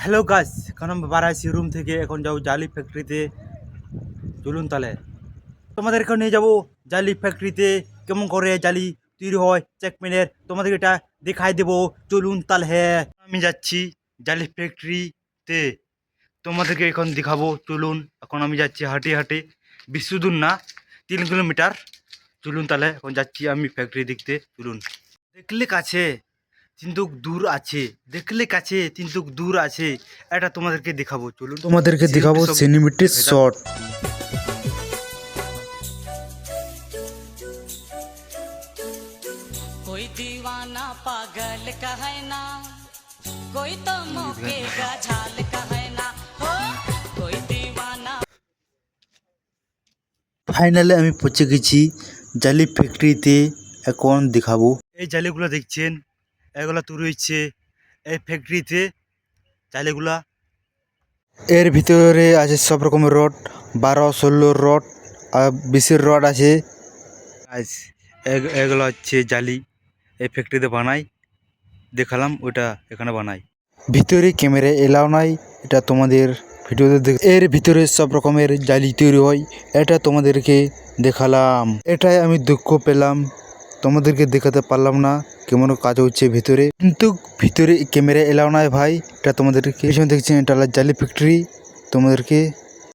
Hello গাছ এখন আমি বার আছি রুম থেকে। এখন যাব জালি ফ্যাক্টরিতে চলুন তাহলে। তোমাদের এখানে নিয়ে যাব জালি ফ্যাক্টরিতে কেমন করে জালি তৈরি হয় চেকমেনের তোমাদের এটা দেখাই দেবো। চলুন তাহলে। হ্যাঁ আমি যাচ্ছি জালি ফ্যাক্টরিতে তোমাদেরকে এখন দেখাবো। চলুন, এখন আমি যাচ্ছি হাঁটে হাঁটে। বেশি দূর না, তিন কিলোমিটার। চলুন তাহলে, এখন যাচ্ছি আমি ফ্যাক্টরি দেখতে চলুন। দেখলে কাছে। কিন্তু দূর আছে দেখলে কাছে কিন্তু দূর আছে এটা তোমাদেরকে দেখাবো চলুন তোমাদেরকে দেখাবো সব- সিনেমেটিক এটা- শট कोई दीवाना पागल कहे ना कोई तो मौके का झाल कहे ना हो कोई दीवाना ফাইনালে আমি পৌঁছে গেছি জালি ফ্যাক্টরিতে এখন দেখাবো এই জালিগুলো দেখছেন এগুলো তৈরি হচ্ছে এই ফ্যাক্টরিতে জালিগুলা এর ভিতরে আছে সব রকমের রড বারো ষোলো রড আর বিশের রড আছে। এগুলো হচ্ছে জালি। এই ফ্যাক্টরিতে বানাই দেখালাম ওটা এখানে বানাই। ভিতরে ক্যামেরা এলাও নাই এটা তোমাদের ভিডিওতে দেখ এর ভিতরে সব রকমের জালি তৈরি হয় এটা তোমাদেরকে দেখালাম। এটাই আমি দুঃখ পেলাম তোমাদেরকে দেখাতে পারলাম না। কেমন কাজ হচ্ছে ভিতরে? কিন্তু ভিতরে ক্যামেরা এলাও নাই ভাই। এটা তোমাদেরকে পিছনে দেখছেন, এটা জালি ফ্যাক্টরি তোমাদেরকে